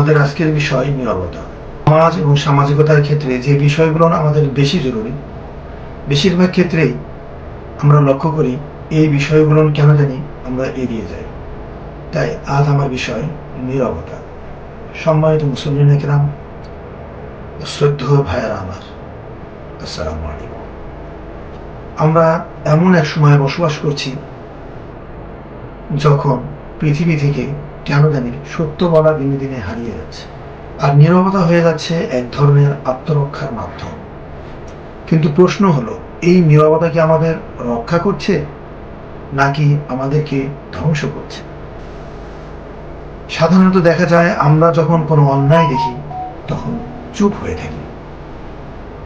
আমাদের আজকের বিষয় নীরবতা। সমাজ এবং সামাজিকতার ক্ষেত্রে যে বিষয়গুলো আমাদের বেশি জরুরি, বেশিরভাগ ক্ষেত্রেই আমরা লক্ষ্য করি এই বিষয়গুলো কেন জানি আমরা এড়িয়ে যাই। তাই আজ আমার বিষয় নীরবতা। সম্মানিত মুসলিম একরাম শ্রদ্ধেয় ভাইয়ারা আমার, আসসালামু আমরা এমন এক সময়ে বসবাস করছি যখন পৃথিবী থেকে কেন জানি সত্য বলা দিনে দিনে হারিয়ে যাচ্ছে। আর নীরবতা হয়ে যাচ্ছে এক ধরনের আত্মরক্ষার মাধ্যম। কিন্তু প্রশ্ন হলো, এই নীরবতা কি আমাদের রক্ষা করছে, নাকি আমাদেরকে ধ্বংস করছে? সাধারণত দেখা যায়, আমরা যখন কোনো অন্যায় দেখি, তখন চুপ হয়ে থাকি।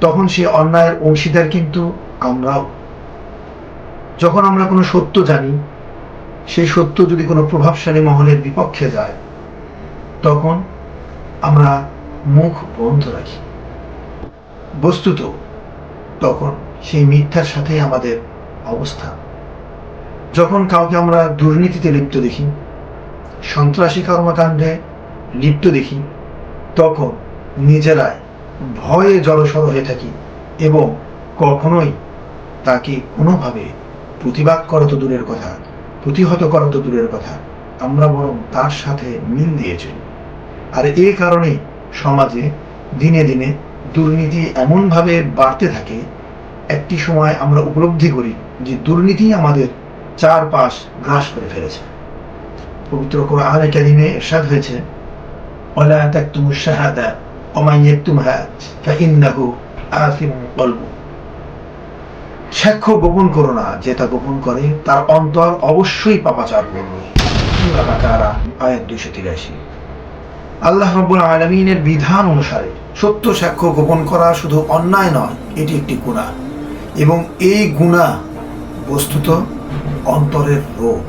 তখন সে অন্যায়ের অংশীদার কিন্তু আমরাও। যখন আমরা কোনো সত্য জানি সেই সত্য যদি কোনো প্রভাবশালী মহলের বিপক্ষে যায়, তখন আমরা মুখ বন্ধ রাখি। বস্তুত, তখন সেই মিথ্যার সাথেই আমাদের অবস্থান যখন কাউকে আমরা দুর্নীতিতে লিপ্ত দেখি, সন্ত্রাসী কর্মকাণ্ডে লিপ্ত দেখি, তখন নিজেরাই ভয়ে জড়সড় হয়ে থাকি এবং কখনোই তাকে কোনোভাবে প্রতিবাদ করা তো দূরের কথা। প্রতিহত করা তো দূরের কথা। আমরা বরং তার সাথে মিল দিয়ে চলি। আর এই কারণে সমাজে দিনে দিনে দুর্নীতি এমনভাবে বাড়তে থাকে, একটি সময় আমরা উপলব্ধি করি যে দুর্নীতি আমাদের চারপাশ গ্রাস করে ফেলেছে। পবিত্র কোরআনে কারিমে এরশাদ হয়েছে, ওয়ালা তাকতুমু শাহাদা ওয়া মান ইয়াকতুমহা ফাইন্নাহু আথিমুন কলবু। সাক্ষ্য গোপন করো না, যে তা গোপন করে, তার অন্তর অবশ্যই পাপাচার করবে। দুইশো তিরাশি। আল্লাহ রব্বুল আলমিনের বিধান অনুসারে, সত্য সাক্ষ্য গোপন করা শুধু অন্যায় নয়, এটি একটি গুণা এবং এই গুণা বস্তুত অন্তরের রোগ।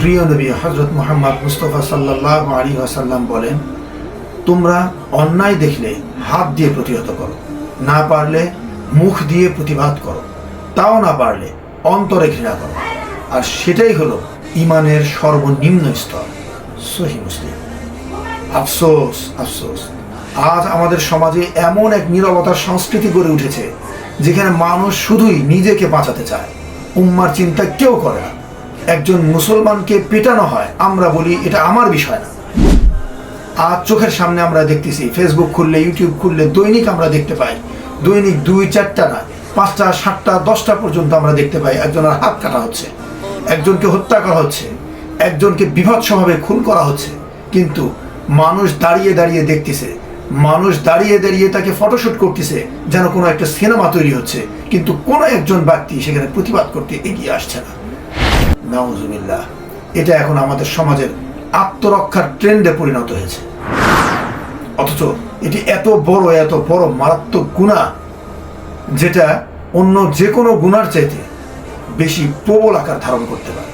প্রিয় নবী হজরত মোহাম্মদ মুস্তফা সাল্লাহ আলী আসাল্লাম বলেন, তোমরা অন্যায় দেখলে হাত দিয়ে প্রতিহত করো, না পারলে মুখ দিয়ে প্রতিবাদ করো। তাও না পারলে অন্তরে ঘৃণা করো। আর সেটাই হলো ইমানের সর্বনিম্ন স্তর। সহি মুসলিম। আফসোস আফসোস। আজ আমাদের সমাজে এমন এক নীরবতার সংস্কৃতি গড়ে উঠেছে, যেখানে মানুষ শুধুই নিজেকে বাঁচাতে চায়। উম্মার চিন্তা কেউ করে না। একজন মুসলমানকে পেটানো হয়, আমরা বলি এটা আমার বিষয় না। আজ চোখের সামনে আমরা দেখতেছি ফেসবুক খুললে ইউটিউব খুললে দৈনিক আমরা দেখতে পাই দৈনিক দুই, চারটা না, পাঁচটা, সাতটা, দশটা পর্যন্ত আমরা দেখতে পাই একজনের হাত কাটা হচ্ছে, একজনকে হত্যা করা হচ্ছে, একজনকে বিভৎসভাবে খুন করা হচ্ছে, কিন্তু মানুষ দাঁড়িয়ে দাঁড়িয়ে দেখতেছে, মানুষ দাঁড়িয়ে দাঁড়িয়ে তাকে ফটোশুট করতেছে, যেন কোনো একটা সিনেমা তৈরি হচ্ছে, কিন্তু কোনো একজন ব্যক্তি সেখানে প্রতিবাদ করতে এগিয়ে আসছে না। নাউজুবিল্লাহ, এটা এখন আমাদের সমাজের আত্মরক্ষার ট্রেন্ডে পরিণত হয়েছে। অথচ এটি এত বড় এত বড় মারাত্মক গুণা যেটা অন্য যে কোনো গুণার চাইতে বেশি প্রবল আকার ধারণ করতে পারে।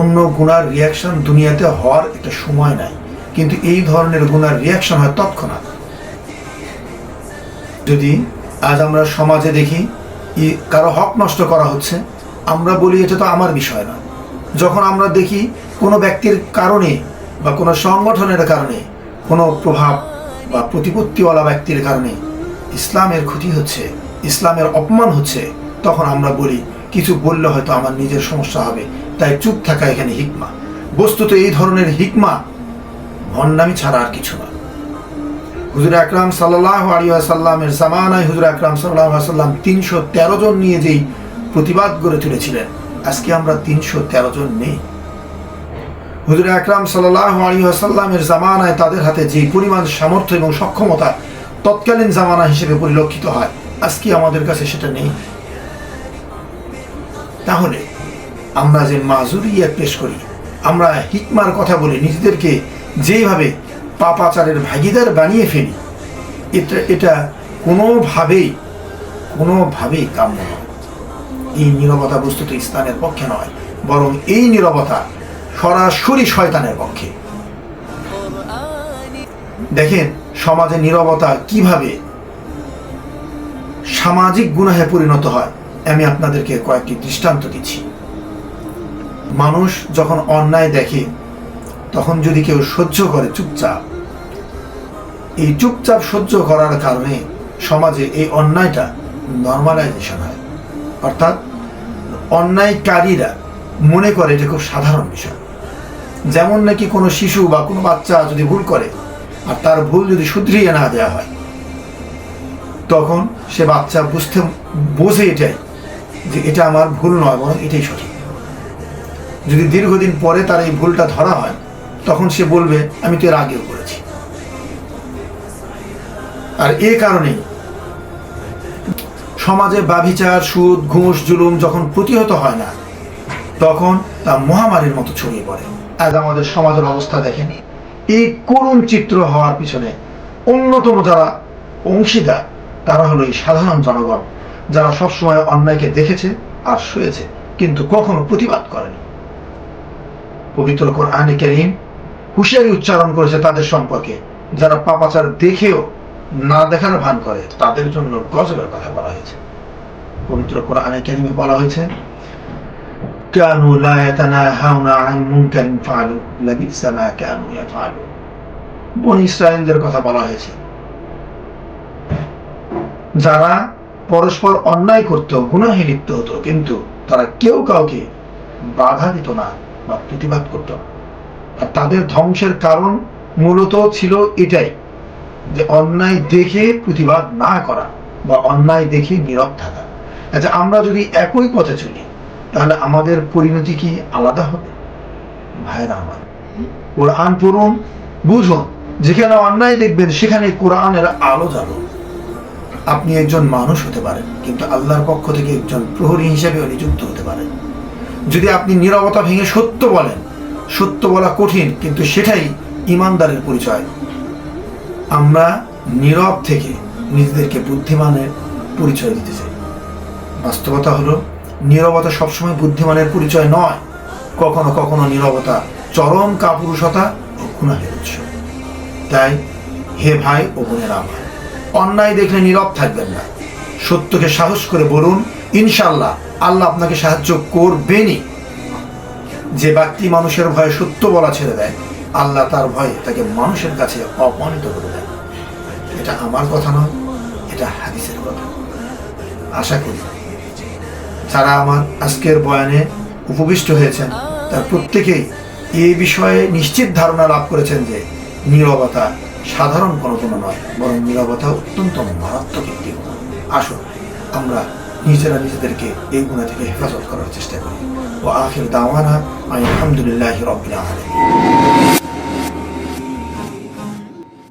অন্য গুণার রিয়াকশন দুনিয়াতে হওয়ার একটা সময় নাই, কিন্তু এই ধরনের গুণার রিয়াকশন হয় তৎক্ষণাৎ। যদি আজ আমরা সমাজে দেখি কারও হক নষ্ট করা হচ্ছে, আমরা বলি এটা তো আমার বিষয় না। যখন আমরা দেখি কোনো ব্যক্তির কারণে বা কোনো সংগঠনের কারণে কোনো প্রভাব বা প্রতিপত্তিওয়ালা ব্যক্তির কারণে ইসলামের ক্ষতি হচ্ছে, ইসলামের অপমান হচ্ছে, তখন আমরা বলি, কিছু বললে হয়তো আমার নিজের সমস্যা হবে। তাই চুপ থাকা এখানে হিকমা। বস্তুত এই ধরনের হিকমা ভণ্ডামি ছাড়া আর কিছু না। হুজুর আকরাম সাল্লাহ আলিয়াসাল্লামের জামানায় হুজুর আকরাম সাল্লাহ সাল্লাম তিনশো তেরো জন নিয়ে যেই প্রতিবাদ গড়ে তুলেছিলেন, আজকে আমরা তিনশো তেরো জন নেই। হুজুর আকরাম সাল্লাহ আলিয়াসাল্লামের জামানায় তাদের হাতে যে পরিমাণ সামর্থ্য এবং সক্ষমতা তৎকালীন জামানা হিসেবে পরিলক্ষিত হয়, আজকে আমাদের কাছে সেটা নেই। তাহলে আমরা যে মাজুরিয়া পেশ করি, আমরা হিকমার কথা বলি, নিজেদেরকে যেইভাবে পাপাচারের ভাগিদার বানিয়ে ফেলি, এটা এটা কোনোভাবেই কোনোভাবেই কাম্য নয়। এই নীরবতা বস্তুত ইসলামের পক্ষে নয়, বরং এই নীরবতা সরাসরি শয়তানের পক্ষে। দেখেন, সমাজে নীরবতা কীভাবে সামাজিক গুনাহে পরিণত হয়, আমি আপনাদেরকে কয়েকটি দৃষ্টান্ত দিচ্ছি। মানুষ যখন অন্যায় দেখে, তখন যদি কেউ সহ্য করে চুপচাপ, এই চুপচাপ সহ্য করার কারণে সমাজে এই অন্যায়টা নর্মালাইজেশন হয়। অর্থাৎ অন্যায়কারীরা মনে করে এটা খুব সাধারণ বিষয়। যেমন নাকি কোনো শিশু বা কোনো বাচ্চা যদি ভুল করে, আর তার ভুল যদি শুধরিয়ে না দেওয়া হয়, তখন সে বাচ্চা বুঝতে, বোঝে এটাই যে এটা আমার ভুল নয়, বরং এটাই সঠিক। যদি দীর্ঘদিন পরে তার এই ভুলটা ধরা হয়, তখন সে বলবে, আমি তো এর আগেও করেছি। আর এ কারণেই সমাজে বাভিচার সুদ, ঘুষ, জুলুম যখন প্রতিহত হয় না, তখন তা মহামারীর মতো ছড়িয়ে পড়ে। আজ আমাদের সমাজের অবস্থা দেখেন। এই করুণ চিত্র হওয়ার পিছনে অন্যতম যারা অংশীদার, তারা হলো এই সাধারণ জনগণ, যারা সবসময় অন্যায়কে দেখেছে আর শুয়েছে, কিন্তু কখনো প্রতিবাদ করেনি। পবিত্র কোরআনে কারীম হুঁশিয়ারি উচ্চারণ করেছে তাদের সম্পর্কে, যারা পাপাচার দেখেও না দেখার ভান করে, তাদের জন্য গজবের কথা বলা হয়েছে। পবিত্র কোরআনে কারিমে বলা হয়েছে كانوا لا يتناهون عن منكر فعلوا لبئس ما كانوا يفعلون বনি ইসরায়েলদের কথা বলা হয়েছে যারা পরস্পর অন্যায় করত গুনাহে লিপ্ত হতো কিন্তু তারা কেউ কাউকে বাধা দিত না বা প্রতিবাদ করত না আর তাদের ধ্বংসের কারণ মূলত ছিল এটাই যে অন্যায় দেখে প্রতিবাদ না করা বা অন্যায় দেখে নীরব থাকা আচ্ছা আমরা যদি একই পথে চলি তাহলে আমাদের পরিণতি কি আলাদা হবে? ভাইরা আমার, কোরআন পড়ুন বুঝুন যেখানে অন্যায় দেখবেন, সেখানে কোরআনের আলো যাবে আপনি একজন মানুষ হতে পারেন, কিন্তু আল্লাহর পক্ষ থেকে একজন প্রহরী হিসেবেও নিযুক্ত হতে পারেন। যদি আপনি নীরবতা ভেঙে সত্য বলেন, সত্য বলা কঠিন, কিন্তু সেটাই ইমানদারের পরিচয়। আমরা নীরব থেকে নিজেদেরকে বুদ্ধিমানের পরিচয় দিতে চাই। বাস্তবতা হলো নীরবতা সবসময় বুদ্ধিমানের পরিচয় নয়। কখনো কখনো নীরবতা চরম কাপুরুষতা ও গুণাহের উৎস। তাই হে ভাই ও বোনেরা আমার, অন্যায় দেখলে নীরব থাকবেন না। সত্যকে সাহস করে বলুন ইনশাল্লাহ আল্লাহ আপনাকে সাহায্য করবেনই। যে ব্যক্তি মানুষের ভয়ে সত্য বলা ছেড়ে দেয়, আল্লাহ তার ভয়ে তাকে মানুষের কাছে অপমানিত করে দেয় এটা আমার কথা নয়, এটা হাদিসের কথা। আশা করি যারা আমার আজকের বয়ানে উপবিষ্ট হয়েছেন। তার প্রত্যেকেই এই বিষয়ে নিশ্চিত ধারণা লাভ করেছেন যে নীরবতা সাধারণ কোনো গুণ নয়, বরং নীরবতা অত্যন্ত মারাত্মক একটি আসুন, আমরা নিজেরা নিজেদেরকে এই গুণা থেকে হেফাজত করার চেষ্টা করি। ও আখির দাওয়ানা আলহামদুলিল্লাহ রবিল আলমী